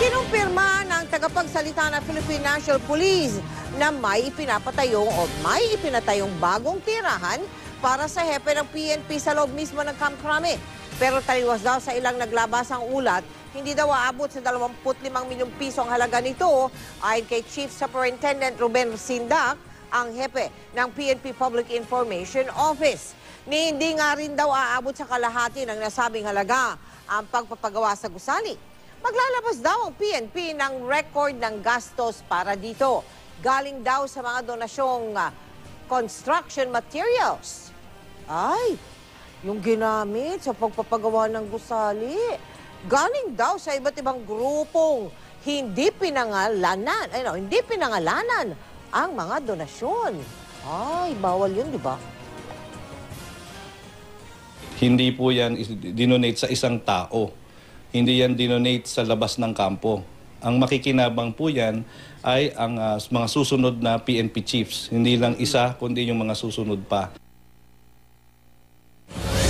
Kinumpirma ng tagapagsalita ng Philippine National Police na may ipinapatayong o may ipinatayong bagong tirahan para sa hepe ng PNP sa loob mismo ng Camp Crame. Pero taliwas daw sa ilang naglabas ang ulat, hindi daw aabot sa 25 milyong piso ang halaga nito ayon kay Chief Superintendent Ruben Sindak, ang hepe ng PNP Public Information Office. Ni hindi nga rin daw aabot sa kalahati ng nasabing halaga ang pagpapagawa sa gusali. Maglalabas daw ang PNP ng record ng gastos para dito. Galing daw sa mga donasyong ah, construction materials. Ay, yung ginamit sa pagpapagawa ng gusali. Galing daw sa iba't ibang grupong hindi pinangalanan, ay no, hindi pinangalanan ang mga donasyon. Ay, bawal yun, di ba? Hindi po yan dinonate sa isang tao. Hindi yan dinonate sa labas ng kampo. Ang makikinabang po yan ay ang ah, mga susunod na PNP chiefs. Hindi lang isa, kundi yung mga susunod pa.